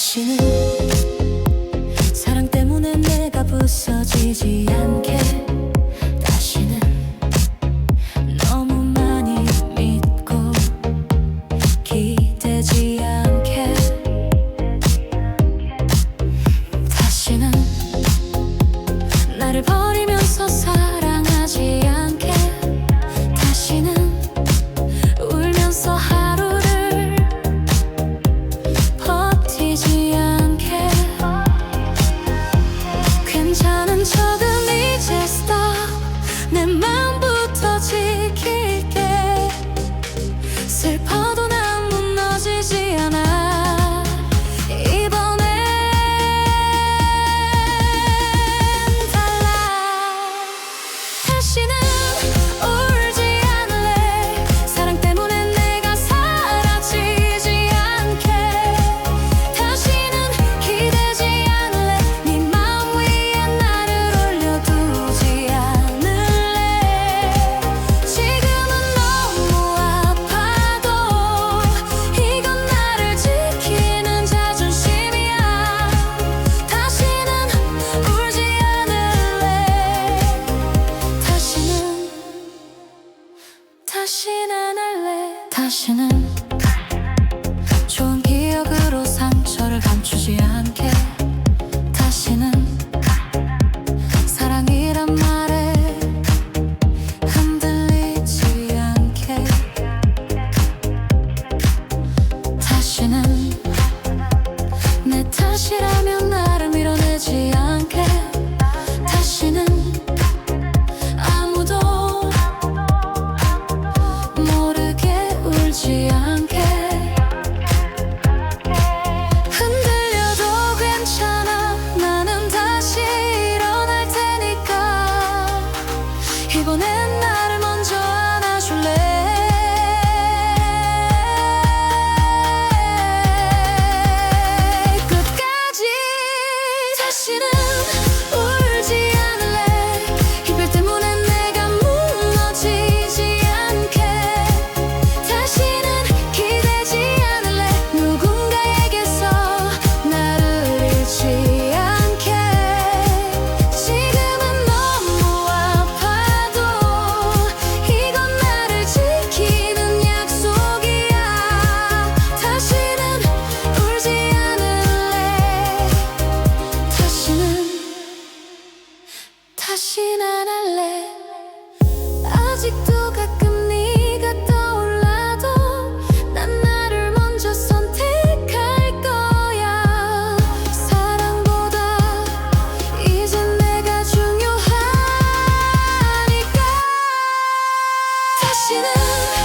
다시는 사랑 때문에 내가 부서지지 않게. 다시는 너무 많이 믿고 기대지 다시는 할래. 다시는 and I you.